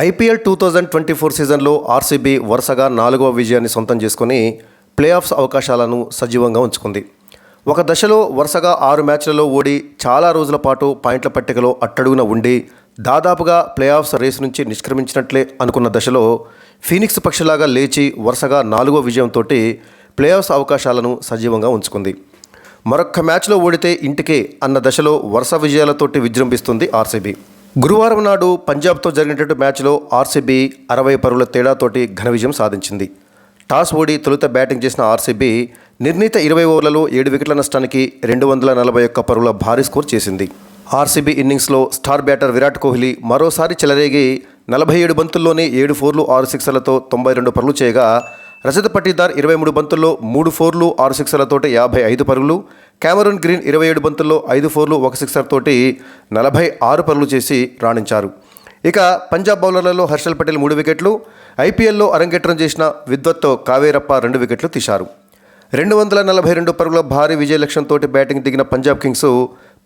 IPL two thousand twenty four సీజన్లో RCB వరుసగా నాలుగవ విజయాన్ని సొంతం చేసుకుని ప్లే ఆఫ్స్ అవకాశాలను సజీవంగా ఉంచుకుంది. ఒక దశలో వరుసగా ఆరు మ్యాచ్లలో ఓడి చాలా రోజుల పాటు పాయింట్ల పట్టికలో అట్టడుగున ఉండి దాదాపుగా ప్లే ఆఫ్స్ రేసు నుంచి నిష్క్రమించినట్లే అనుకున్న దశలో ఫీనిక్స్ పక్షిలాగా లేచి వరుసగా నాలుగో విజయంతో ప్లే ఆఫ్స్ అవకాశాలను సజీవంగా ఉంచుకుంది. మరొక్క మ్యాచ్లో ఓడితే ఇంటికే అన్న దశలో వరుస విజయాలతోటి విజృంభిస్తుంది ఆర్సీబీ. గురువారం నాడు పంజాబ్తో జరిగినటువంటి మ్యాచ్లో ఆర్సీబీ అరవై పరుగుల తేడాతోటి ఘన విజయం సాధించింది. టాస్ ఓడి తొలుత బ్యాటింగ్ చేసిన ఆర్సీబీ నిర్ణీత ఇరవై ఓవర్లలో ఏడు వికెట్ల నష్టానికి రెండు వందల నలభై ఒక్క పరుగుల భారీ స్కోర్ చేసింది. ఆర్సీబీ ఇన్నింగ్స్లో స్టార్ బ్యాటర్ విరాట్ కోహ్లీ మరోసారి చెలరేగి నలభై ఏడు బంతుల్లోనే ఏడు ఫోర్లు ఆరు సిక్సర్లతో తొంభై రెండు పరుగులు చేయగా రజత పట్టిదార్ ఇరవై మూడు బంతుల్లో మూడు ఫోర్లు ఆరు సిక్సర్లతోటి యాభై ఐదు పరుగులు క్యామరూన్ గ్రీన్ ఇరవై ఏడు బంతుల్లో ఐదు ఫోర్లు ఒక సిక్సర్ తోటి నలభై ఆరు పరులు చేసి రాణించారు. ఇక పంజాబ్ బౌలర్లలో హర్షల్ పటేల్ మూడు వికెట్లు ఐపీఎల్లో అరంగేట్రం చేసిన విద్వత్తో కావేరప్ప రెండు వికెట్లు తీశారు. రెండు వందల నలభై రెండు పరుగుల భారీ విజయ లక్ష్యంతో బ్యాటింగ్ దిగిన పంజాబ్ కింగ్స్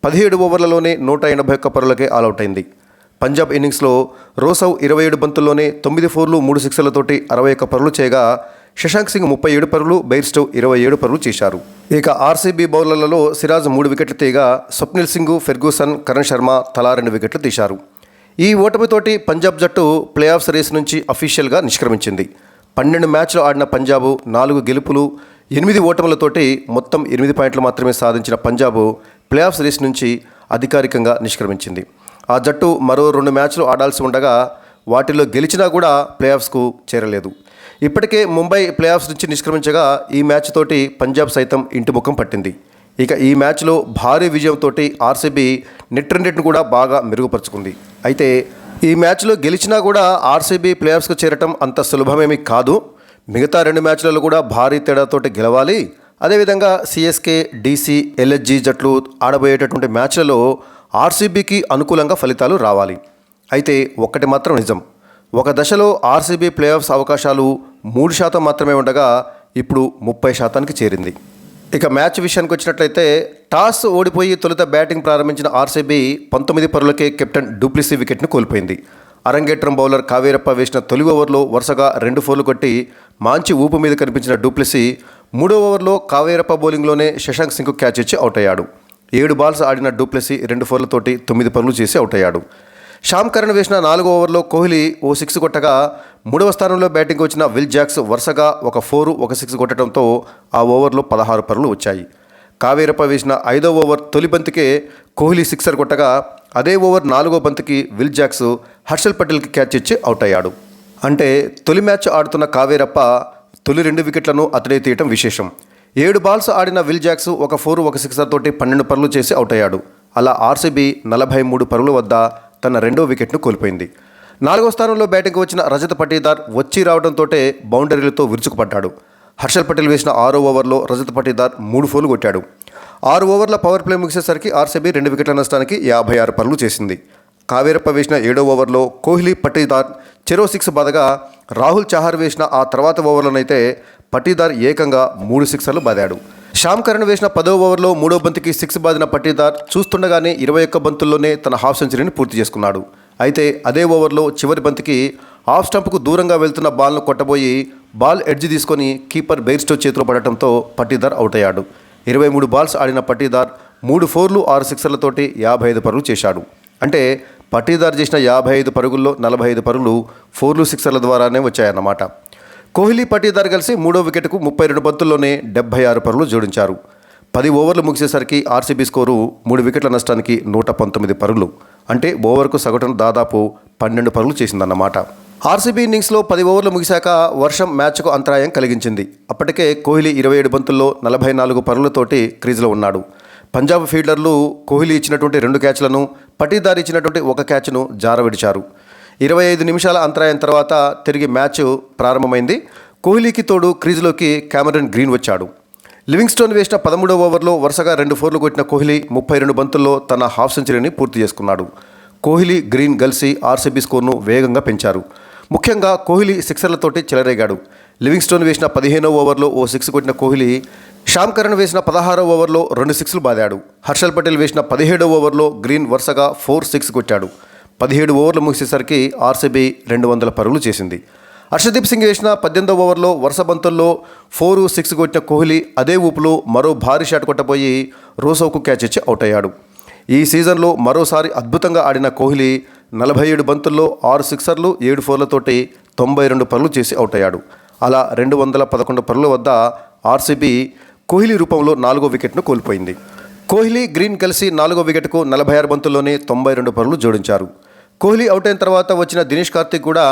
పదిహేడు ఓవర్లలోనే నూట ఎనభై ఒక్క పరులకే ఆల్అవుట్ అయింది. పంజాబ్ ఇన్నింగ్స్లో రోసవ్ ఇరవై ఏడు బంతుల్లోనే తొమ్మిది ఫోర్లు మూడు సిక్సర్లతోటి అరవై ఒక్క పరులు చేయగా శశాంక్ సింగ్ ముప్పై ఏడు పరుగులు బెయిర్స్టవ్ ఇరవై ఏడు పరుగులు చేశారు. ఇక ఆర్సీబీ బౌలర్లలో సిరాజ్ మూడు వికెట్లు తీయగా స్వప్నిల్ సింగ్ ఫెర్గూసన్ కరణ్ శర్మ తలా రెండు వికెట్లు తీశారు. ఈ ఓటమితోటి పంజాబ్ జట్టు ప్లే ఆఫ్ సిరీస్ నుంచి అఫీషియల్గా నిష్క్రమించింది. పన్నెండు మ్యాచ్లు ఆడిన పంజాబ్ నాలుగు గెలుపులు ఎనిమిది ఓటములతోటి మొత్తం ఎనిమిది పాయింట్లు మాత్రమే సాధించిన పంజాబ్ ప్లే ఆఫ్ సిరీస్ నుంచి అధికారికంగా నిష్క్రమించింది. ఆ జట్టు మరో రెండు మ్యాచ్లు ఆడాల్సి ఉండగా వాటిలో గెలిచినా కూడా ప్లే ఆఫ్స్కు చేరలేదు. ఇప్పటికే ముంబై ప్లే ఆఫ్స్ నుంచి నిష్క్రమించగా ఈ మ్యాచ్ తోటి పంజాబ్ సైతం ఇంటి ముఖం పట్టింది. ఇక ఈ మ్యాచ్లో భారీ విజయంతో ఆర్సీబీ నెట్ రెండింటిని కూడా బాగా మెరుగుపరుచుకుంది. అయితే ఈ మ్యాచ్లో గెలిచినా కూడా ఆర్సీబీ ప్లే ఆఫ్స్కు చేరటం అంత సులభమేమీ కాదు. మిగతా రెండు మ్యాచ్లలో కూడా భారీ తేడాతోటి గెలవాలి. అదేవిధంగా సిఎస్కే డీసీ ఎల్ఎస్జీ జట్లు ఆడబోయేటటువంటి మ్యాచ్లలో ఆర్సీబీకి అనుకూలంగా ఫలితాలు రావాలి. అయితే ఒక్కటి మాత్రం నిజం. ఒక దశలో ఆర్సీబీ ప్లే ఆఫ్స్ అవకాశాలు మూడు శాతం మాత్రమే ఉండగా ఇప్పుడు ముప్పై శాతానికి చేరింది. ఇక మ్యాచ్ విషయానికి వచ్చినట్లయితే టాస్ ఓడిపోయి తొలుత బ్యాటింగ్ ప్రారంభించిన ఆర్సీబీ పంతొమ్మిది పరులకే కెప్టెన్ డూప్లిసీ వికెట్ను కోల్పోయింది. అరంగేట్రం బౌలర్ కావేరప్ప వేసిన తొలి ఓవర్లో వరుసగా రెండు ఫోర్లు కొట్టి మాంచి ఊపు మీద కనిపించిన డూప్లిసీ మూడో ఓవర్లో కావేరప్ప బౌలింగ్లోనే శశాంక్ సింగ్కు క్యాచ్ ఇచ్చి అవుట్ అయ్యాడు. ఏడు బాల్స్ ఆడిన డూప్లెసీ రెండు ఫోర్లతోటి తొమ్మిది పనులు చేసి అవుట్ అయ్యాడు. శ్యామ్ కరణ్ వేసిన నాలుగో ఓవర్లో కోహ్లీ ఓ సిక్స్ కొట్టగా మూడవ స్థానంలో బ్యాటింగ్ వచ్చిన విల్ జాక్స్ వరుసగా ఒక ఫోరు ఒక సిక్స్ కొట్టడంతో ఆ ఓవర్లో పదహారు పరులు వచ్చాయి. కావేరప్ప వేసిన ఐదో ఓవర్ తొలి బంతికే కోహ్లీ సిక్సర్ కొట్టగా అదే ఓవర్ నాలుగో బంతికి విల్ జాక్స్ హర్షల్ పటేల్కి క్యాచ్ ఇచ్చి అవుట్ అయ్యాడు. అంటే తొలి మ్యాచ్ ఆడుతున్న కావేరప్ప తొలి రెండు వికెట్లను అతడే తీయటం విశేషం. ఏడు బాల్స్ ఆడిన విల్ జాక్స్ ఒక ఫోర్ ఒక సిక్సర్ తోటి పన్నెండు పరులు చేసి అవుట్ అయ్యాడు. అలా ఆర్సీబీ నలభై మూడు పరుల వద్ద తన రెండో వికెట్ను కోల్పోయింది. నాలుగో స్థానంలో బ్యాటింగ్కి వచ్చిన రజత పటీదార్ వచ్చి రావడంతో బౌండరీలతో విరుచుకుపడ్డాడు. హర్షల్ పటేల్ వేసిన ఆరో ఓవర్లో రజత పటీదార్ మూడు ఫోర్లు కొట్టాడు. ఆరు ఓవర్ల పవర్ ప్లే ముగిసేసరికి ఆర్సీబీ రెండు వికెట్ల నష్టానికి యాభై ఆరు పరులు చేసింది. కావేరప్ప వేసిన ఏడో ఓవర్లో కోహ్లీ పటీదార్ చెరో సిక్స్ బాదగా రాహుల్ చహార్ వేసిన ఆ తర్వాత ఓవర్లోనైతే పటీదార్ ఏకంగా మూడు సిక్సర్లు బాదాడు. శ్యామ్ కరణ్ వేసిన పదో ఓవర్లో మూడో బంతికి సిక్స్ బాదిన పట్టీదార్ చూస్తుండగానే ఇరవై ఒక్క బంతుల్లోనే తన హాఫ్ సెంచరీని పూర్తి చేసుకున్నాడు. అయితే అదే ఓవర్లో చివరి బంతికి హాఫ్ స్టంప్కు దూరంగా వెళ్తున్న బాల్ను కొట్టబోయి బాల్ ఎడ్జ్ తీసుకొని కీపర్ బెయిర్స్టో చేతిలో పడటంతో పట్టీదార్ అవుట్ అయ్యాడు ఇరవై మూడు బాల్స్ ఆడిన పట్టీదార్ మూడు ఫోర్లు ఆరు సిక్సర్లతోటి యాభై ఐదు పరుగులు చేశాడు. అంటే పట్టీదార్ చేసిన యాభై ఐదు పరుగుల్లో నలభై ఐదు పరుగులు ఫోర్లు సిక్సర్ల ద్వారానే వచ్చాయన్నమాట. కోహ్లీ పటీదార్ కలిసి మూడో వికెట్కు ముప్పై రెండు బంతుల్లోనే డెబ్బై ఆరు పరులు జోడించారు. పది ఓవర్లు ముగిసేసరికి ఆర్సీబీ స్కోరు మూడు వికెట్ల నష్టానికి నూట పంతొమ్మిది పరుగులు. అంటే ఓవర్కు సగటున దాదాపు పన్నెండు పరుగులు చేసిందన్నమాట. ఆర్సీబీ ఇన్నింగ్స్లో పది ఓవర్లు ముగిశాక వర్షం మ్యాచ్కు అంతరాయం కలిగించింది. అప్పటికే కోహ్లీ ఇరవై ఏడు బంతుల్లో నలభై నాలుగు పరుగులతోటి క్రీజ్లో ఉన్నాడు. పంజాబ్ ఫీల్డర్లు కోహ్లీ ఇచ్చినటువంటి రెండు క్యాచ్లను పటీదార్ ఇచ్చినటువంటి ఒక క్యాచ్ను జారవిడిచారు. ఇరవై ఐదు నిమిషాల అంతరాయం తర్వాత తిరిగి మ్యాచ్ ప్రారంభమైంది. కోహ్లీకి తోడు క్రీజ్లోకి క్యామరన్ గ్రీన్ వచ్చాడు. లివింగ్స్టోన్ వేసిన పదమూడవ ఓవర్లో వరుసగా రెండు ఫోర్లు కొట్టిన కోహ్లీ ముప్పై రెండు బంతుల్లో తన హాఫ్ సెంచరీని పూర్తి చేసుకున్నాడు. కోహ్లీ గ్రీన్ కలిసి ఆర్సీబీ స్కోర్ను వేగంగా పెంచారు. ముఖ్యంగా కోహ్లీ సిక్సర్లతోటి చెలరేగాడు. లివింగ్స్టోన్ వేసిన పదిహేనో ఓవర్లో ఓ సిక్స్ కొట్టిన కోహ్లీ శ్యామ్ కరణ్ వేసిన పదహారో ఓవర్లో రెండు సిక్స్లు బాదాడు. హర్షల్ పటేల్ వేసిన పదిహేడో ఓవర్లో గ్రీన్ వరుసగా ఫోర్ సిక్స్ కొట్టాడు. పదిహేడు ఓవర్లు ముగిసేసరికి ఆర్సీబీ రెండు వందల పరుగులు చేసింది. హర్షదీప్ సింగ్ వేసిన పద్దెనిమిదవ ఓవర్లో వరుస బంతుల్లో ఫోరు సిక్స్ కొట్టిన కోహ్లీ అదే ఊపులో మరో భారీ షాట్ కొట్టబోయి రోసోకు క్యాచ్ ఇచ్చి అవుట్ అయ్యాడు. ఈ సీజన్లో మరోసారి అద్భుతంగా ఆడిన కోహ్లీ నలభై ఏడు బంతుల్లో ఆరు సిక్సర్లు ఏడు ఫోర్లతోటి తొంభై రెండు పరులు చేసి అవుట్ అయ్యాడు. అలా రెండు వందల పదకొండు పరుల వద్ద ఆర్సీబీ కోహ్లీ రూపంలో నాలుగో వికెట్ను కోల్పోయింది. కోహ్లీ గ్రీన్ కలిసి నాలుగో వికెట్కు నలభై ఆరు బంతుల్లోనే తొంభై రెండు పరులు జోడించారు. కోహ్లీ అవుట్ అయిన తర్వాత వచ్చిన దినేష్ కార్తిక్ కూడా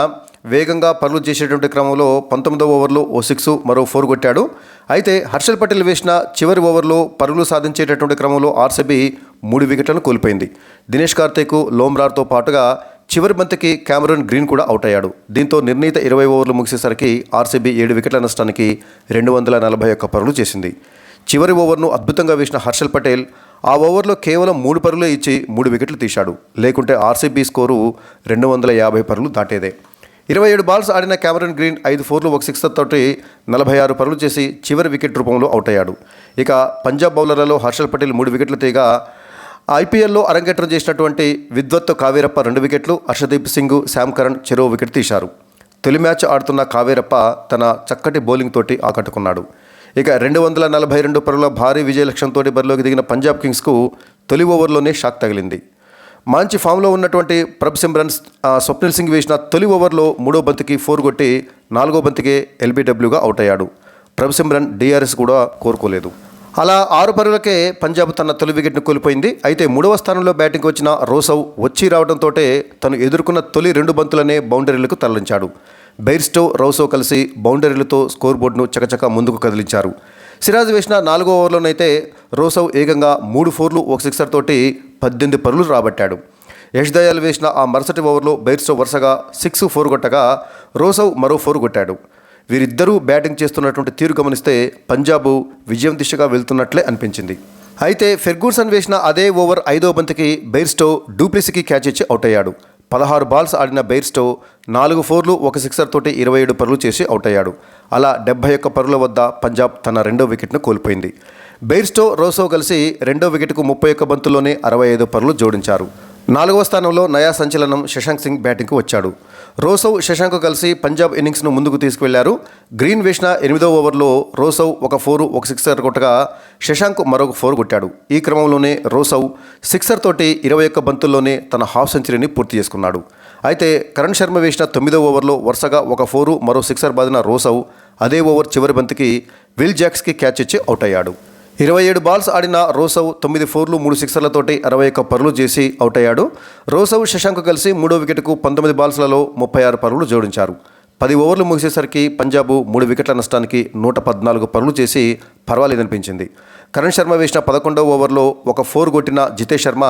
వేగంగా పరుగులు చేసేటువంటి క్రమంలో పంతొమ్మిదవ ఓవర్లో ఓ సిక్స్ మరో ఫోర్ కొట్టాడు. అయితే హర్షల్ పటేల్ వేసిన చివరి ఓవర్లో పరుగులు సాధించేటటువంటి క్రమంలో ఆర్సీబీ మూడు వికెట్లను కోల్పోయింది. దినేష్ కార్తిక్ లోమ్రార్తో పాటుగా చివరి బంతికి క్యామరూన్ గ్రీన్ కూడా అవుట్ అయ్యాడు. దీంతో నిర్ణీత ఇరవై ఓవర్లు ముగిసేసరికి ఆర్సీబీ ఏడు వికెట్ల నష్టానికి రెండు వందల నలభై ఒక్క పరుగులు చేసింది. చివరి ఓవర్ను అద్భుతంగా వేసిన హర్షల్ పటేల్ ఆ ఓవర్లో కేవలం మూడు పరుగులే ఇచ్చి మూడు వికెట్లు తీశాడు. లేకుంటే ఆర్సీబీ స్కోరు రెండు వందల యాభై పరుగులు దాటేదే. ఇరవై ఏడు బాల్స్ ఆడిన క్యామరన్ గ్రీన్ ఐదు ఫోర్లు ఒక సిక్స్ తోటి నలభై ఆరు పరుగులు చేసి చివరి వికెట్ రూపంలో అవుట్ అయ్యాడు ఇక పంజాబ్ బౌలర్లలో హర్షల్ పటేల్ మూడు వికెట్లు తీగా ఐపీఎల్లో అరంగేట్రం చేసినటువంటి విద్వత్తు కావేరప్ప రెండు వికెట్లు హర్షదీప్ సింగ్ శామ్ కరణ్ చెరో వికెట్ తీశారు. తొలి మ్యాచ్ ఆడుతున్న కావేరప్ప తన చక్కటి బౌలింగ్ తోటి ఆకట్టుకున్నాడు. ఇక రెండు వందల నలభై రెండు పరుల భారీ విజయ లక్ష్యంతో బరిలోకి దిగిన పంజాబ్ కింగ్స్కు తొలి ఓవర్లోనే షాక్ తగిలింది. మంచి ఫామ్లో ఉన్నటువంటి ప్రభ్ సిమ్రన్ స్వప్నిల్ సింగ్ వేసిన తొలి ఓవర్లో మూడో బంతికి ఫోర్ కొట్టి నాలుగో బంతికే ఎల్బీడబ్ల్యూగా అవుట్ అయ్యాడు ప్రభ్ సిమ్రన్ డిఆర్ఎస్ కూడా కోరుకోలేదు. అలా ఆరు పరులకే పంజాబ్ తన తొలి వికెట్ను కోల్పోయింది. అయితే మూడవ స్థానంలో బ్యాటింగ్ వచ్చిన రోసవ్ వచ్చి రావడంతో తను ఎదుర్కొన్న తొలి రెండు బంతులనే బౌండరీలకు తరలించాడు. బెయిర్స్టో రౌసో కలిసి బౌండరీలతో స్కోర్ బోర్డును చకచక ముందుకు కదిలించారు. సిరాజ్ వేసిన నాలుగో ఓవర్లోనైతే రోసౌ ఏకంగా మూడు ఫోర్లు ఒక సిక్సర్ తోటి పద్దెనిమిది పరులు రాబట్టాడు. యష్ దయాల్ వేసిన ఆ మరుసటి ఓవర్లో బెయిర్స్టో వరుసగా సిక్స్ ఫోర్ కొట్టగా రోసౌ మరో ఫోర్ కొట్టాడు. వీరిద్దరూ బ్యాటింగ్ చేస్తున్నటువంటి తీరు గమనిస్తే పంజాబ్ విజయం దిశగా వెళ్తున్నట్లే అనిపించింది. అయితే ఫెర్గూసన్ వేసిన అదే ఓవర్ ఐదో బంతికి బెయిర్స్టో డూప్లిసికి క్యాచ్ ఇచ్చి అవుట్ అయ్యాడు. పదహారు బాల్స్ ఆడిన బెయిర్స్టో నాలుగు ఫోర్లు ఒక సిక్సర్ తోటి ఇరవై ఏడు పరులు చేసి అవుట్ అయ్యాడు అలా డెబ్బై ఒక్క పరుల వద్ద పంజాబ్ తన రెండో వికెట్ను కోల్పోయింది. బెయిర్స్టో రోసో కలిసి రెండో వికెట్కు ముప్పై ఒక్క బంతుల్లోనే అరవై ఐదు పరులు జోడించారు. నాలుగవ స్థానంలో నయా సంచలనం శశాంక్ సింగ్ బ్యాటింగ్కు వచ్చాడు. రోసవ్ శశాంక్ కలిసి పంజాబ్ ఇన్నింగ్స్ను ముందుకు తీసుకువెళ్ళారు. గ్రీన్ వేసిన ఎనిమిదో ఓవర్లో రోసవ్ ఒక ఫోరు ఒక సిక్సర్ కొట్టగా శశాంక్ మరొక ఫోర్ కొట్టాడు. ఈ క్రమంలోనే రోసవ్ సిక్సర్ తోటి ఇరవై ఒక్క బంతుల్లోనే తన హాఫ్ సెంచరీని పూర్తి చేసుకున్నాడు. అయితే కరణ్ శర్మ వేసిన తొమ్మిదో ఓవర్లో వరుసగా ఒక ఫోరు మరో సిక్సర్ బాదిన రోసవ్ అదే ఓవర్ చివరి బంతికి విల్ జాక్స్కి క్యాచ్ ఇచ్చి అవుట్ అయ్యాడు. ఇరవై ఏడు బాల్స్ ఆడిన రోసవ్ తొమ్మిది ఫోర్లు మూడు సిక్సర్లతోటి అరవై ఒక్క పరులు చేసి అవుట్ అయ్యాడు రోసవ్ శశాంక్ కలిసి మూడో వికెట్కు పంతొమ్మిది బాల్స్లలో ముప్పై ఆరు పరుగులు జోడించారు. పది ఓవర్లు ముగిసేసరికి పంజాబ్ మూడు వికెట్ల నష్టానికి నూట పద్నాలుగు పరులు చేసి పర్వాలేదనిపించింది. కరణ్ శర్మ వేసిన పదకొండవ ఓవర్లో ఒక ఫోర్ కొట్టిన జితేష్ శర్మ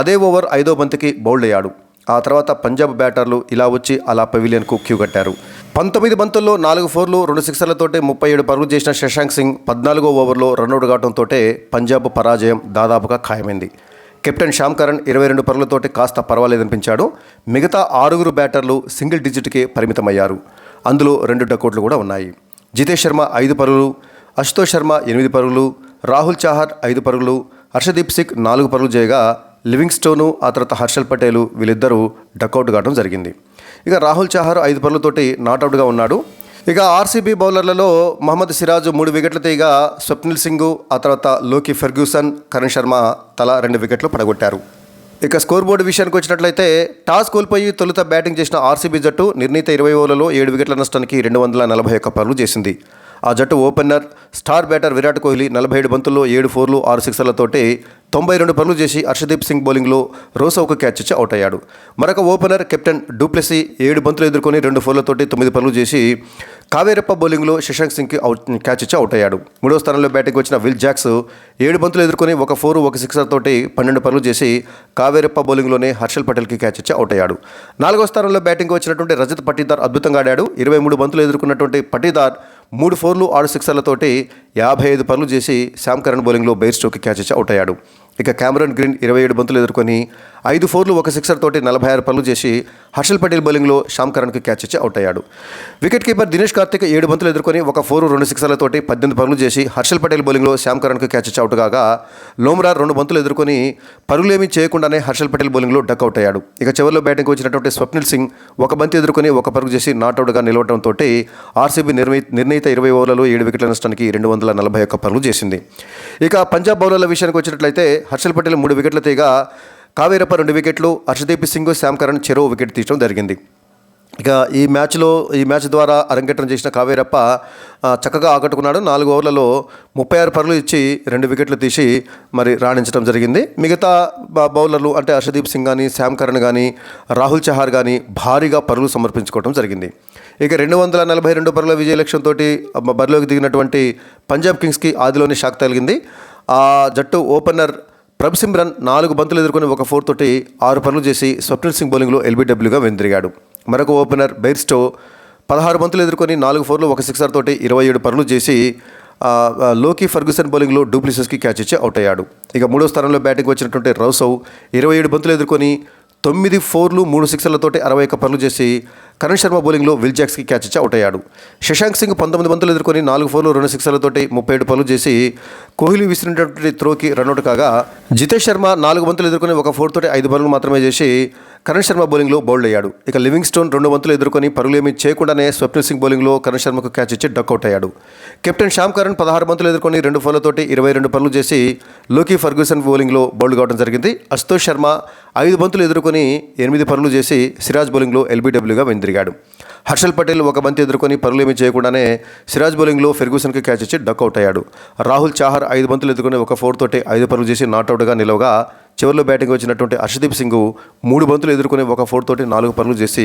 అదే ఓవర్ ఐదో బంతికి బౌల్డ్ అయ్యాడు. ఆ తర్వాత పంజాబ్ బ్యాటర్లు ఇలా వచ్చి అలా పెవిలియన్కు క్యూ కట్టారు. పంతొమ్మిది బంతుల్లో నాలుగు ఫోర్లు రెండు సిక్సర్లతోటే ముప్పై ఏడు పరుగులు చేసిన శశాంక్ సింగ్ పద్నాలుగో ఓవర్లో రన్అట్ కావడంతో పంజాబ్ పరాజయం దాదాపుగా ఖాయమైంది. కెప్టెన్ శ్యామ్ కరణ్ ఇరవై రెండు పరుగులతోటి కాస్త పర్వాలేదనిపించాడు. మిగతా ఆరుగురు బ్యాటర్లు సింగిల్ డిజిట్కే పరిమితమయ్యారు. అందులో రెండు డకౌట్లు కూడా ఉన్నాయి. జితేష్ శర్మ ఐదు పరుగులు అశుతోష్ శర్మ ఎనిమిది పరుగులు రాహుల్ చాహర్ ఐదు పరుగులు హర్షదీప్ సింగ్ నాలుగు పరుగులు చేయగా లివింగ్ స్టోను ఆ తర్వాత హర్షల్ పటేలు వీళ్ళిద్దరూ డకౌట్ కావడం జరిగింది. ఇక రాహుల్ చహార్ ఐదు పరుగులతోటి నాట్అవుట్గా ఉన్నాడు. ఇక ఆర్సీబీ బౌలర్లలో మహమ్మద్ సిరాజ్ మూడు వికెట్లు తీయగా స్వప్నిల్ సింగ్ ఆ తర్వాత లోకి ఫెర్గ్యూసన్ కరణ్ శర్మ తలా రెండు వికెట్లు పడగొట్టారు. ఇక స్కోర్ బోర్డు విషయానికి వచ్చినట్లయితే టాస్ కోల్పోయి తొలుత బ్యాటింగ్ చేసిన ఆర్సీబీ జట్టు నిర్ణీత ఇరవై ఓవర్లలో ఏడు వికెట్ల నష్టానికి రెండు వందల నలభై ఒక్క పనులు చేసింది. ఆ జట్టు opener star batter Virat Kohli నలభై ఏడు బంతుల్లో ఏడు ఫోర్లు ఆరు సిక్సర్లతోటి తొంభై రెండు పనులు చేసి హర్షదీప్ సింగ్ బౌలింగ్లో రోసోకు క్యాచ్ ఇచ్చి అవుట్ అయ్యాడు. మరొక ఓపెనర్ కెప్టెన్ డూప్లెసీ ఏడు బంతులు ఎదుర్కొని రెండు ఫోర్లతోటి తొమ్మిది పనులు చేసి కావేరప్ప బౌలింగ్లో శశాంక్ సింగ్కి అవుట్ క్యాచ్ ఇచ్చి అవుట్ అయ్యాడు. మూడో స్థానంలో బ్యాటింగ్ వచ్చిన విల్ జాక్స్ ఏడు బంతులు ఎదుర్కొని ఒక ఫోర్ ఒక సిక్సర్ తోటి పన్నెండు పనులు చేసి కావేరప్ప బౌలింగ్లోనే హర్షల్ పటేల్కి క్యాచ్ ఇచ్చి అవుట్ అయ్యాడు. నాలుగో స్థానంలో బ్యాటింగ్ వచ్చినటువంటి రజత్ పటీదార్ అద్భుతంగా ఆడాడు. ఇరవై మూడు బంతులు ఎదుర్కొన్నటువంటి పటీదార్ మూడు ఫోర్లు ఆరు సిక్సర్లతోటి యాభై ఐదు పనులు చేసి శామ్ కరణ్ బౌలింగ్లో బెయిర్ స్టోక్కి క్యాచ్ ఇచ్చి అవుట్ అయ్యాడు. ఇక కెమెరాన్ గ్రీన్ ఇరవై ఏడు బంతులు ఎదుర్కొని ఐదు ఫోర్లు ఒక సిక్సర్ తోటి నలభై ఆరు పనులు చేసి హర్షల్ పటేల్ బౌలింగ్లో శ్యామ్ కరణ్కి క్యాచ్ ఇచ్చి అవుట్ అయ్యాడు. వికెట్ కీపర్ దినేష్ కార్తిక్ ఏడు బంతులు ఎదుర్కొని ఒక ఫోర్ రెండు సిక్సర్లతోటి పద్దెనిమిది పనులు చేసి హర్షల్ పటేల్ బౌలింగ్లో శ్యామ్ కరణ్కి క్యాచ్ ఇచ్చి అవుట్ కాగా లోమ్రా రెండు బంతులు ఎదుర్కొని పరుగులేమీ చేయకుండానే హర్షల్ పటేల్ బౌలింగ్లో డక్అవుట్ అయ్యాడు. ఇక చివరిలో బ్యాటింగ్ వచ్చినటువంటి స్వప్నిల్ సింగ్ ఒక బంతి ఎదుర్కొని ఒక పరుగు చేసి నాట్అవుట్గా నిలవడంతో ఆర్సీబీ నిర్మి నిర్ణీత ఇరవై ఓవర్లలో ఏడు వికెట్ల నష్టానికి రెండు వందల నలభై ఒక్క పరుగులు చేసింది. ఇక పంజాబ్ బౌలర్ల విషయానికి వచ్చినట్లయితే హర్షల్ పటేల్ మూడు వికెట్ల తీగా కావేరప్ప రెండు వికెట్లు హర్షదీప్ సింగ్ శ్యామ్ కరణ్ చెరో వికెట్ తీయడం జరిగింది. ఇక ఈ మ్యాచ్లో ఈ మ్యాచ్ ద్వారా అరంగేట్రం చేసిన కావేరప్ప చక్కగా ఆకట్టుకున్నాడు. నాలుగు ఓవర్లలో ముప్పై ఆరు పరులు ఇచ్చి రెండు వికెట్లు తీసి మరి రాణించడం జరిగింది. మిగతా బౌలర్లు అంటే హర్షదీప్ సింగ్ కానీ శ్యామ్ కరణ్ కానీ రాహుల్ చహార్ కానీ భారీగా పరుగులు సమర్పించుకోవడం జరిగింది. ఇక రెండు వందల నలభై రెండు పరుల విజయ లక్ష్యంతో బరిలోకి దిగినటువంటి పంజాబ్ కింగ్స్కి ఆదిలోనే షాక్ తగిలింది. ఆ జట్టు ఓపెనర్ ప్రభ్ సిమ్రన్ నాలుగు బంతులు ఎదుర్కొని ఒక ఫోర్ తోటి ఆరు పనులు చేసి స్వప్నిల్ సింగ్ బౌలింగ్లో ఎల్బీడబ్ల్యూగా వెందిరిగాడు మరొక ఓపెనర్ బెయిర్స్టో పదహారు బంతులు ఎదుర్కొని నాలుగు ఫోర్లు ఒక సిక్సర్ తోటి ఇరవై ఏడు పనులు చేసి లోకీ ఫర్గ్యూసన్ బౌలింగ్లో డూప్లిసెస్కి క్యాచ్ ఇచ్చి అవుట్ అయ్యాడు. ఇక మూడో స్థానంలో బ్యాటింగ్ వచ్చినటువంటి రౌసవ్ ఇరవై ఏడు బంతులు ఎదుర్కొని తొమ్మిది ఫోర్లు మూడు సిక్సర్లతోటి అరవై ఒక్క పనులు చేసి కరణ్ శర్మ బౌలింగ్లో విల్ జాక్స్కి క్యాచ్ ఇచ్చి అవుట్ అయ్యాడు. శశాంక్ సింగ్ పంతొమ్మిది బంతులు ఎదుర్కొని నాలుగు ఫోర్లు రెండు సిక్సర్లతోటి ముప్పై ఏడు పనులు చేసి కోహ్లీ విసిరినటువంటి త్రోకి రన్అట్ కాగా జితేష్ శర్మ నాలుగు బంతులు ఎదుర్కొని ఒక ఫోర్ తోటి ఐదు పనులు మాత్రమే చేసి కరణ్ శర్మ బౌలింగ్లో బౌల్డ్ అయ్యాడు. ఇక లివింగ్ స్టోన్ రెండు బంతులు ఎదుర్కొని పరుగులేమీ చేయకుండానే స్వప్నిల్ సింగ్ బౌలింగ్లో కరణ్ శర్మకు క్యాచ్ ఇచ్చి డక్అవుట్ అయ్యాడు. కెప్టెన్ శ్యామ్ కరణ్ పదహారు బంతులు ఎదుర్కొని రెండు ఫోర్లతోటి ఇరవై రెండు పనులు చేసి లోకీ ఫర్గ్యూసన్ బౌలింగ్లో బౌల్డ్ కావడం జరిగింది. అశుతోష్ శర్మ ఐదు బంతులు ఎదుర్కొని ఎనిమిది పనులు చేసి సిరాజ్ బౌలింగ్లో ఎల్బీడబ్ల్యూగా తిరిగాడు. హర్షల్ పటేల్ ఒక బంతి ఎదుర్కొని పరులేమీ చేయకుండానే సిరాజ్ బౌలింగ్లో ఫెర్గూసన్కి క్యాచ్ ఇచ్చి డక్అవుట్ అయ్యాడు. రాహుల్ చాహర్ ఐదు బంతులు ఎదుర్కొని ఒక ఫోర్ తోటి ఐదు పరుగులు చేసి నాట్అవుట్గా నిలవగా చివరిలో బ్యాటింగ్ వచ్చినటువంటి హర్షదీప్ సింగ్ మూడు బంతులు ఎదుర్కొని ఒక ఫోర్ తోటి నాలుగు పరుగులు చేసి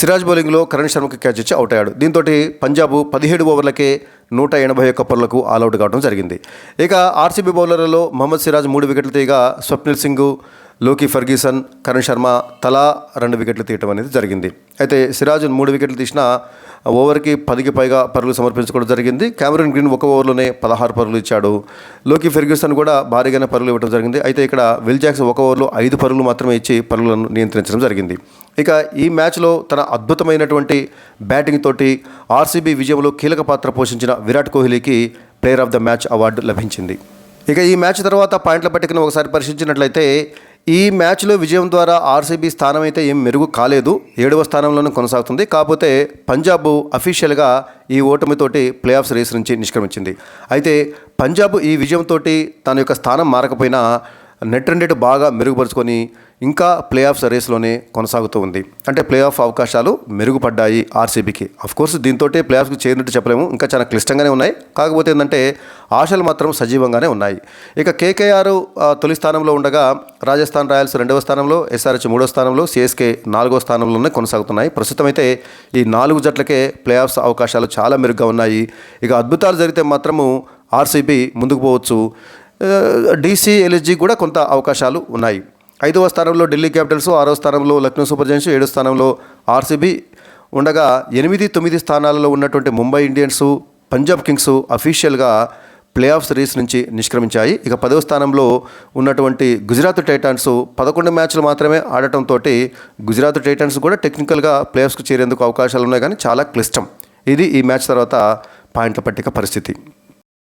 సిరాజ్ బౌలింగ్లో కరణ్ శర్మకి క్యాచ్ ఇచ్చి అవుట్ అయ్యాడు. దీంతో పంజాబ్ పదిహేడు ఓవర్లకే నూట ఎనభై ఒక్క పరులకు ఆల్అవుట్ కావడం జరిగింది. ఇక ఆర్సీబీ బౌలర్లలో మహమ్మద్ సిరాజ్ మూడు వికెట్లు తీయగా స్వప్నిల్ సింగ్ లోకీ ఫర్గీసన్ కరణ్ శర్మ తలా రెండు వికెట్లు తీయటం అనేది జరిగింది. అయితే సిరాజ్ మూడు వికెట్లు తీసిన ఓవర్కి పదికి పైగా పరుగులు సమర్పించుకోవడం జరిగింది. కెమెరన్ గ్రీన్ ఒక ఓవర్లోనే పదహారు పరుగులు ఇచ్చాడు. లోకీ ఫెర్గ్యూసన్ కూడా భారీగానే పరుగులు ఇవ్వడం జరిగింది. అయితే ఇక్కడ విల్ జాక్స్ ఒక ఓవర్లో ఐదు పరుగులు మాత్రమే ఇచ్చి పరుగులను నియంత్రించడం జరిగింది. ఇక ఈ మ్యాచ్లో తన అద్భుతమైనటువంటి బ్యాటింగ్ తోటి ఆర్సీబీ విజయంలో కీలక పాత్ర పోషించిన విరాట్ కోహ్లీకి player of the match award లభించింది. ఇక ఈ మ్యాచ్ తర్వాత పాయింట్ల పట్టికను ఒకసారి పరిశీలించినట్లయితే ఈ మ్యాచ్లో విజయం ద్వారా ఆర్సీబీ స్థానం అయితే ఏం మెరుగు కాలేదు. ఏడవ స్థానంలోనే కొనసాగుతుంది. కాకపోతే పంజాబ్ అఫీషియల్గా ఈ ఓటమితోటి ప్లే ఆఫ్స్ రేస్ నుంచి నిష్క్రమించింది. అయితే పంజాబ్ ఈ విజయంతో తన యొక్క స్థానం మారకపోయినా నెట్ రెండేట్ బాగా మెరుగుపరుచుకొని ఇంకా ప్లే ఆఫ్స్ రేస్లోనే కొనసాగుతూ ఉంది. అంటే ప్లే ఆఫ్ అవకాశాలు మెరుగుపడ్డాయి ఆర్సీబీకి. కోర్స్ దీంతో ప్లే ఆఫ్కి చేరినట్టు చెప్పలేము. ఇంకా చాలా క్లిష్టంగానే ఉన్నాయి. కాకపోతే ఏంటంటే ఆశలు మాత్రం సజీవంగానే ఉన్నాయి. ఇక కేకేఆర్ తొలి స్థానంలో ఉండగా రాజస్థాన్ రాయల్స్ రెండవ స్థానంలో ఎస్ఆర్హెచ్ మూడో స్థానంలో సిఎస్కే నాలుగో స్థానంలోనే కొనసాగుతున్నాయి. ప్రస్తుతం అయితే ఈ నాలుగు జట్లకే ప్లే ఆఫ్స్ అవకాశాలు చాలా మెరుగ్గా ఉన్నాయి. ఇక అద్భుతాలు జరిగితే మాత్రము ఆర్సీబీ ముందుకు పోవచ్చు. డీసీ ఎల్ఎస్జీ కూడా కొంత అవకాశాలు ఉన్నాయి. ఐదవ స్థానంలో ఢిల్లీ క్యాపిటల్స్ ఆరో స్థానంలో లక్నో సూపర్ జైన్స్ ఏడో స్థానంలో ఆర్సీబీ. ఉండగా ఎనిమిది తొమ్మిది స్థానాలలో ఉన్నటువంటి ముంబై ఇండియన్స్ పంజాబ్ కింగ్స్ అఫీషియల్గా ప్లే ఆఫ్స్ సిరీస్ నుంచి నిష్క్రమించాయి. ఇక పదవ స్థానంలో ఉన్నటువంటి గుజరాత్ టైటాన్స్ పదకొండు మ్యాచ్లు మాత్రమే ఆడటంతో గుజరాత్ టైటాన్స్ కూడా టెక్నికల్గా ప్లే ఆఫ్స్కి చేరేందుకు అవకాశాలు ఉన్నాయి కానీ చాలా క్లిష్టం. ఇది ఈ మ్యాచ్ తర్వాత పాయింట్ల పట్టిక పరిస్థితి.